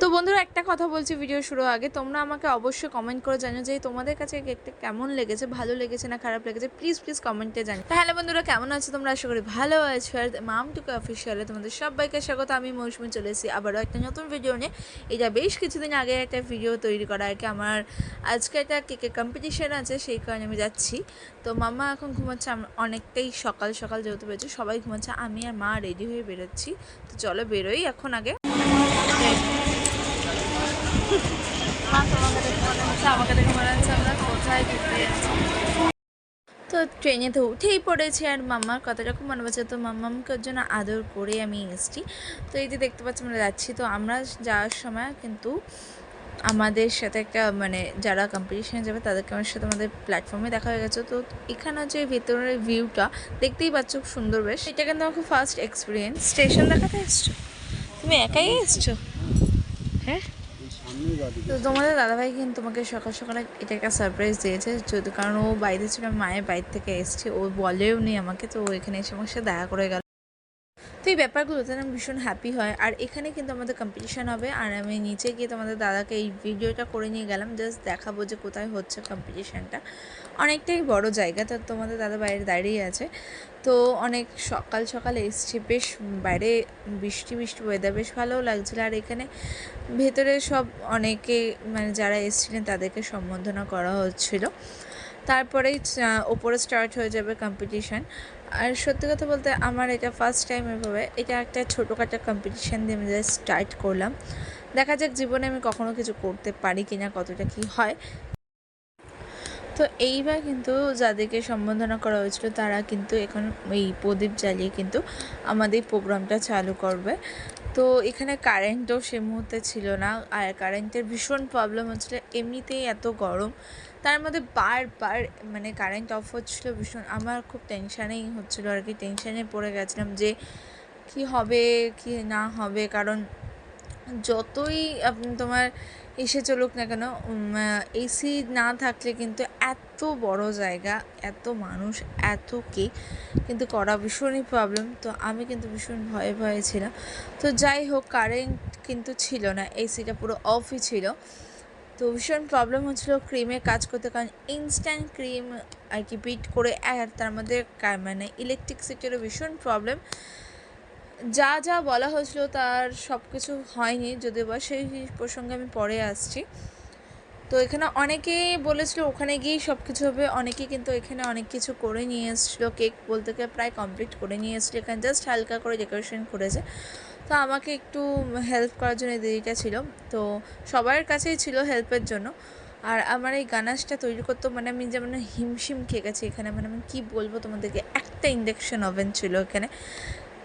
তো বন্ধুরা, একটা কথা বলছি ভিডিও শুরু আগে। তোমরা আমাকে অবশ্যই কমেন্ট করে জানো যে তোমাদের কাছে কেকটা কেমন লেগেছে, ভালো লেগেছে না খারাপ লেগেছে? প্লিজ প্লিজ কমেন্টে জানি হ্যালো বন্ধুরা, কেমন আছো তোমরা? আশা করি ভালো আছো। আর মামটুকু অফিসিয়ালে তোমাদের সবাইকে স্বাগত। আমি মৌসুমি, চলে এসেছি আবারও একটা নতুন ভিডিও নিয়ে। এটা বেশ কিছুদিন আগে একটা ভিডিও তৈরি করা আর কি। আমার আজকে একটা কেকের কম্পিটিশান আছে, সেই কারণে আমি যাচ্ছি। তো মামা এখন ঘুমাচ্ছে, আম- অনেকটাই সকাল সকাল যেহেতু বেরোচ্ছে সবাই ঘুমাচ্ছে। আমি আর মা রেডি হয়ে বেরোচ্ছি। তো চলো বেরোই এখন আগে। তোমাকে দেখে মনে হচ্ছে আমাকে দেখে মনে হচ্ছে আমরা কোথায় ঘুরতে তো ট্রেনে তো উঠেই পড়েছি আর মাম্মার কতরকম মনে হচ্ছে তো মাম্মামকে জন্য আদর করে আমি এসেছি। তো এই যে দেখতে পাচ্ছি, আমরা যাচ্ছি। তো আমরা যাওয়ার সময় কিন্তু আমাদের সাথে একটা মানে যারা কম্পিটিশনে যাবে, তাদেরকে আমার সাথে আমাদের প্ল্যাটফর্মে দেখা হয়ে গেছে। তো এখানে যে ভেতরের ভিউটা দেখতেই পাচ্ছ, খুব সুন্দর বেশ। এটা কিন্তু আমার খুব ফার্স্ট এক্সপিরিয়েন্স স্টেশন দেখাতে এসছো? তুমি একাই এসছো? হ্যাঁ। তো তোমাদের দাদাভাই কিন্তু তোমাকে সকাল সকালে এটা একটা সারপ্রাইজ দিয়েছে। যদি কারণ ও বাইরে ছিল মায়ের বাইরে থেকে এসছে, ও বলেও নি আমাকে, তো ও এখানে এসে আমার সাথে দেখা করে গেল। এই ব্যাপারগুলোতে না ভীষণ হ্যাপি হয়। আর এখানে কিন্তু আমাদের কম্পিটিশান হবে। আর আমি নিচে গিয়ে তোমাদের দাদাকে এই ভিডিওটা করে নিয়ে গেলাম। জাস্ট দেখাবো যে কোথায় হচ্ছে কম্পিটিশানটা অনেকটাই বড় জায়গা। তো তোমাদের দাদা বাইরে দাঁড়িয়ে আছে। তো অনেক সকাল সকাল এসছে। বেশ বাইরে বৃষ্টি বৃষ্টি ওয়েদার বেশ ভালোও লাগছিল। আর এখানে ভেতরে সব অনেকে মানে যারা এসেছিলেন তাদেরকে সম্বোধনা করা হচ্ছিল। তারপরেই ওপরে স্টার্ট হয়ে যাবে কম্পিটিশান আর সত্যি কথা বলতে আমার এটা ফার্স্ট টাইম এভাবে, এটা একটা ছোটোখাটো কম্পিটিশান দিয়ে আমি স্টার্ট করলাম। দেখা যাক জীবনে আমি কখনো কিছু করতে পারি কিনা, কতটা কি হয়। তো এইবার কিন্তু যাদেরকে সম্বোধনা করা হয়েছিল, তারা কিন্তু এখন এই প্রদীপ জ্বালিয়ে কিন্তু আমাদের প্রোগ্রামটা চালু করবে। তো এখানে কারেন্টও সে মুহূর্তে ছিল না, আর কারেন্টের ভীষণ প্রবলেম হচ্ছিল, এমনিতেই এত গরম। তার মধ্যে বারবার মানে কারেন্ট অফ হচ্ছিল ভীষণ। আমার খুব টেনশানেই হচ্ছিল আর কি। টেনশানে পড়ে গেছিলাম যে কি হবে, কি না হবে? কারণ যতই তোমার এসে চলুক না কেন এসি না থাকলে কিন্তু এত বড় জায়গা, এত মানুষ, এত কেক কিন্তু করা ভীষণই প্রবলেম তো আমি কিন্তু ভীষণ ভয়ে ভয়ে ছিলাম। তো যাই হোক কারেন্ট কিন্তু ছিল না এসিটা পুরো অফই ছিল। তো ভীষণ প্রবলেম হচ্ছিল ক্রিমে কাজ করতে কারণ ইনস্ট্যান্ট ক্রিম আর কি বিট করে তার মধ্যে মানে ইলেকট্রিসিটিরও ভীষণ প্রবলেম যা যা বলা হয়েছিল তার সব কিছু হয়নি, যদিও বা সেই প্রসঙ্গে আমি পরে আসছি। তো এখানে অনেকেই বলেছিল ওখানে গিয়েই সব কিছু হবে। অনেকে কিন্তু এখানে অনেক কিছু করে নিয়ে এসেছিল। কেক বলতে গিয়ে প্রায় কমপ্লিট করে নিয়ে এসেছিল। এখানে জাস্ট হালকা করে ডেকোরেশন করেছে। তো আমাকে একটু হেল্প করার জন্য দিদিটা ছিল। তো সবার কাছেই ছিল হেল্পের জন্য। আর আমার এই গানাসটা তৈরি করতে মানে আমি যেমন হিমশিম খেয়ে গেছি এখানে মানে আমি কী বলব তোমাদেরকে? একটা ইন্ডাকশন ওভেন ছিল এখানে।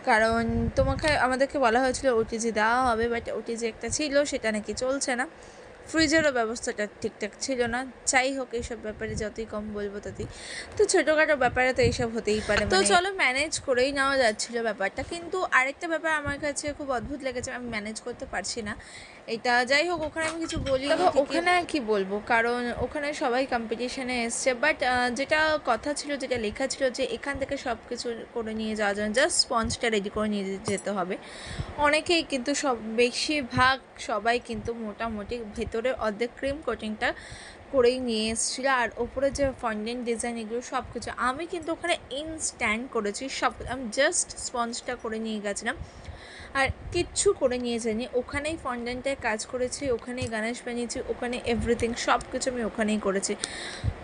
কারণ তোমাকে, আমাদেরকে বলা হয়েছিল ওটিজি দেওয়া হবে বাট ওটিজি একটা ছিল, সেটা নাকি চলছে না। ফ্রিজেরও ব্যবস্থাটা ঠিকঠাক ছিল না। যাই হোক এইসব ব্যাপারে যতই কম বলব ততই। তো ছোটোখাটো ব্যাপারে তো এইসব হতেই পারে তো চলো ম্যানেজ করেই নেওয়া যাচ্ছিল ব্যাপারটা। কিন্তু আরেকটা ব্যাপার আমার কাছে খুব অদ্ভুত লেগেছে আমি ম্যানেজ করতে পারছি না। এটা যাই হোক ওখানে আমি কিছু বলি ওখানে কি বলব? কারণ ওখানে সবাই কম্পিটিশনে এসছে। বাট যেটা কথা ছিল যেটা লেখা ছিল যে এখান থেকে সব কিছু করে নিয়ে যাওয়া যাবে। জাস্ট স্পঞ্জটা রেডি করে নিয়ে যেতে হবে। অনেকেই কিন্তু সব বেশিরভাগ সবাই কিন্তু মোটামুটি ভেতরে অর্ধেক ক্রিম কোটিংটা করেই নিয়ে এসেছিল। আর ওপরে যে ফন্ডেন্ট ডিজাইন এগুলো সব কিছু আমি কিন্তু ওখানে ইনস্ট্যান্ট করেছি, সব, আমি জাস্ট স্পঞ্জটা করে নিয়ে গেছিলাম। আর কিচ্ছু করে নিয়ে যাইনি। ওখানেই ফন্ডেন্টের কাজ করেছি, ওখানেই গানেশ বানিয়েছি, ওখানে এভরিথিং সব কিছু আমি ওখানেই করেছি।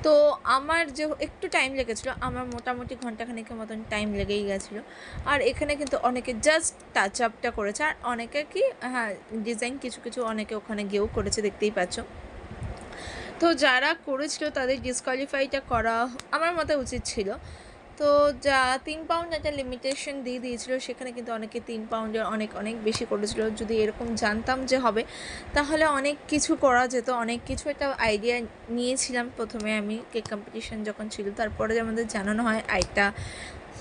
তো আমার যে একটু টাইম লেগেছিলো, আমার মোটামুটি ঘন্টাখানেকের মতন টাইম লেগেই গেছিল। আর এখানে কিন্তু অনেকে জাস্ট টাচ আপটা করেছে, আর অনেকে কি হ্যাঁ ডিজাইন কিছু কিছু অনেকে ওখানে গিয়েও করেছে, দেখতেই পাচ্ছ। তো যারা করেছিল, তাদের ডিসকোয়ালিফাইটা করা আমার মতে উচিত ছিল। তো যা তিন পাউন্ড একটা লিমিটেশন দিয়ে দিয়েছিল, সেখানে কিন্তু অনেকে তিন পাউন্ডের অনেক অনেক বেশি করেছিল। যদি এরকম জানতাম যে হবে, তাহলে অনেক কিছু করা যেত। অনেক কিছু একটা আইডিয়া নিয়েছিলাম প্রথমে আমি কেক কম্পিটিশন যখন ছিল, তারপরে যে আমাদের জানানো হয় আইটা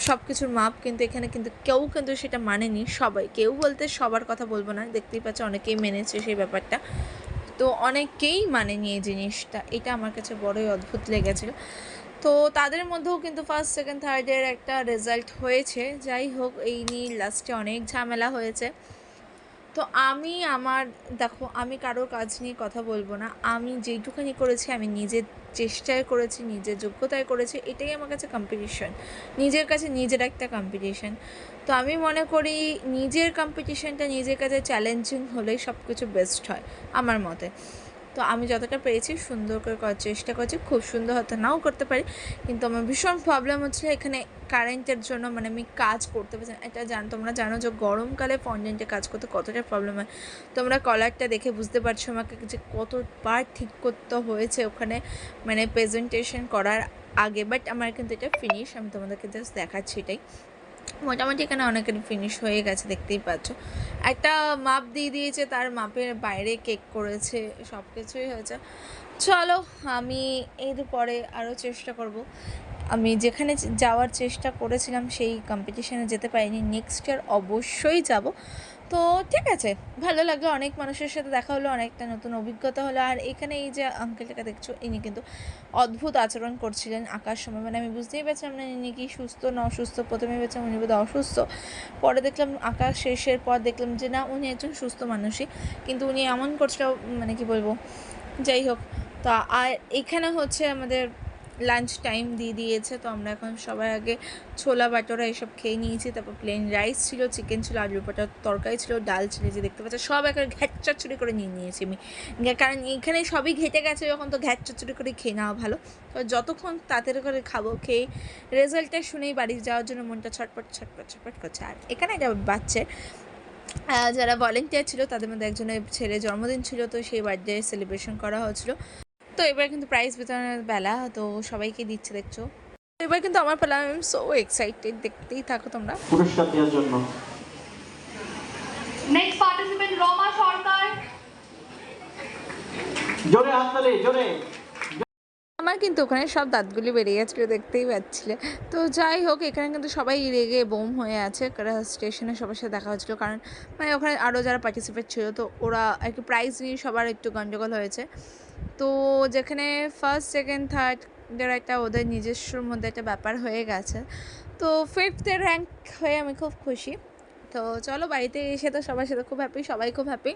সব কিছুর মাপ, কিন্তু এখানে কিন্তু কেউ কিন্তু সেটা মানেনি, সবাই। কেউ বলতে সবার কথা বলব না, দেখতেই পাচ্ছ অনেকেই মেনেছে সেই ব্যাপারটা। তো অনেকেই মানেনি এই জিনিসটা, এটা আমার কাছে বড়ই অদ্ভুত লেগেছিল। তো তাদের মধ্যেও কিন্তু ফার্স্ট সেকেন্ড থার্ডের একটা রেজাল্ট হয়েছে। যাই হোক, এই নিয়ে লাস্টে অনেক ঝামেলা হয়েছে। তো আমি আমার, দেখো, আমি কারোর কাজ নিয়ে কথা বলব না। আমি যেইটুখানি করেছি, আমি নিজের চেষ্টায় করেছি, নিজের যোগ্যতায় করেছি, এটাই আমার কাছে কম্পিটিশন নিজের কাছে নিজের একটা কম্পিটিশন তো আমি মনে করি, নিজের কম্পিটিশনটা নিজের কাছে চ্যালেঞ্জিং হলেই সব কিছু বেস্ট হয়, আমার মতে। তো আমি যতটা পেরেছি সুন্দর করে করার চেষ্টা করছি। খুব সুন্দর হয়তো নাও করতে পারি। কিন্তু আমার ভীষণ প্রবলেম হচ্ছে এখানে কারেন্টের জন্য মানে আমি কাজ করতে পারছি এটা জান, তোমরা জানো যে গরমকালে ফন্ডেন্টে কাজ করতে কতটা প্রবলেম হয়। তোমরা কলারটা দেখে বুঝতে পারছ আমাকে যে কতবার ঠিক করতে হয়েছে ওখানে মানে প্রেজেন্টেশন করার আগে। বাট আমার কিন্তু এটা ফিনিশ আমি তোমাদেরকে জাস্ট দেখাচ্ছি এটাই। মোটামুটি এখানে অনেকের ফিনিশ হয়ে গেছে, দেখতেই পাচ্ছ। একটা মাপ দিয়ে দিয়েছে, তার মাপের বাইরে কেক করেছে সব কিছুই হয়েছে। চলো, আমি এর পরে আরও চেষ্টা করব। আমি যেখানে যাওয়ার চেষ্টা করেছিলাম সেই কম্পিটিশানে যেতে পারিনি। নেক্সট ইয়ার অবশ্যই যাব। তো ঠিক আছে, ভালো লাগল। অনেক মানুষের সাথে দেখা হলো, অনেকটা নতুন অভিজ্ঞতা হলো। আর এখানে এই যে আঙ্কেলটাকে দেখছ, ইনি কিন্তু অদ্ভুত আচরণ করছিলেন আঁকার সময়। মানে আমি বুঝতেই পারছিলাম না ইনি কি সুস্থ, না অসুস্থ। প্রথমে ভেবেছিলাম উনি বোধহয় অসুস্থ। পরে দেখলাম আঁকা শেষের পর দেখলাম যে, না, উনি একজন সুস্থ মানুষই। কিন্তু উনি এমন করছিল মানে কি বলব, যাই হোক। তা আর এখানে হচ্ছে আমাদের লাঞ্চ টাইম দিয়ে দিয়েছে, তো আমরা এখন সবার আগে ছোলা বাটোরা এসব খেয়ে নিয়েছি, তারপর প্লেন রাইস ছিল চিকেন ছিল আলু পাটার তরকারি ছিল, ডাল ছিল যে দেখতে পাচ্ছ, সব একের ঘ্যাট চচ্চড়ি করে নিয়ে নিয়েছি আমি। কারণ এখানে সবই ঘেটে গেছে, যখন তো ঘ্যাট চচ্চড়ি করে খেয়ে নেওয়া ভালো। তো যতক্ষণ তাড়াতাড়ি করে খাব, খেয়ে রেজাল্টটা শুনেই বাড়ি যাওয়ার জন্য মনটা ছটপট ছটপট ছটপট করছে। আর এখানে একটা বাচ্চা যারা ভলেন্টিয়ার ছিল, তাদের মধ্যে একজনের ছেলে জন্মদিন ছিল, তো সেই বার্থডে সেলিব্রেশন করা হচ্ছিল তো এবার কিন্তু প্রাইজ বিতরণের বেলা তো সবাইকে দিচ্ছে দেখছ? তো এবার কিন্তু আমার পেলাম আমি সো এক্সাইটেড দেখতেই থাকো তোমরা। পুরস্কার দেওয়ার জন্য। Next participant Rama Sarkar. জোরে হাততালি জোরে। আমার কিন্তু ওখানে সব দাঁতগুলি বেরিয়ে গেছিল দেখতেই পাচ্ছিলে। তো যাই হোক এখানে কিন্তু সবাই রেগে বোম হয়ে আছে স্টেশনে সবার সাথে দেখা হচ্ছিল কারণ মানে ওখানে আরও যারা পার্টিসিপেট ছিল তো ওরা একটু প্রাইজ নিয়ে সবার একটু গন্ডগোল হয়েছে। তো যেখানে ফার্স্ট সেকেন্ড থার্ড এর একটা ওদের নিজস্বর মধ্যে একটা ব্যাপার হয়ে গেছে। তো ফিফথের র্যাঙ্ক হয়ে আমি খুব খুশি। তো চলো বাড়িতে এসে তো সবার সাথে খুব হ্যাপি সবাই খুব হ্যাপি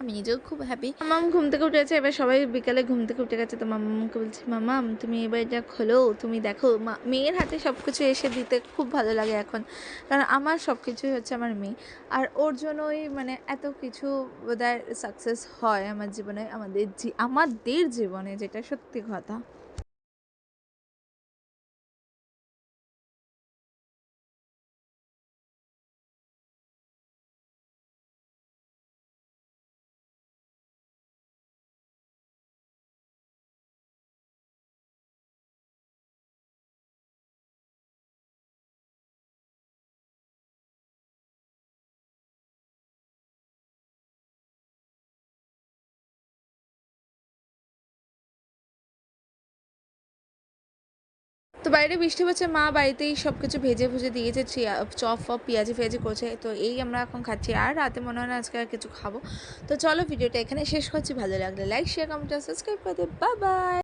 আমি নিজেও খুব হ্যাপি মামাম ঘুম থেকে উঠে গেছে এবার সবাই বিকালে ঘুম থেকে উঠে গেছে, তো মামাকে বলছি মামাম তুমি এবার এটা খোলো, তুমি দেখো মেয়ের হাতে সব কিছু এসে দিতে খুব ভালো লাগে এখন, কারণ আমার সব কিছুই হচ্ছে আমার মেয়ে। আর ওর জন্যই মানে এত কিছু বোধহয় সাকসেস হয় আমার জীবনে, আমাদের আমাদের জীবনে, যেটা সত্যি কথা। তো বাইরে বৃষ্টি হচ্ছে, মা বাড়িতেই সব কিছু ভেজে ভুজে দিয়েছে চপ ফপ, পেঁয়াজি ফেয়াজি করছে, তো এই আমরা এখন খাচ্ছি। আর রাতে মনে হয় না আজকে আর কিছু খাব। তো চলো ভিডিওটা এখানে শেষ করছি, ভালো লাগলে লাইক শেয়ার কমেন্ট সাবস্ক্রাইব করে বা বাই বাই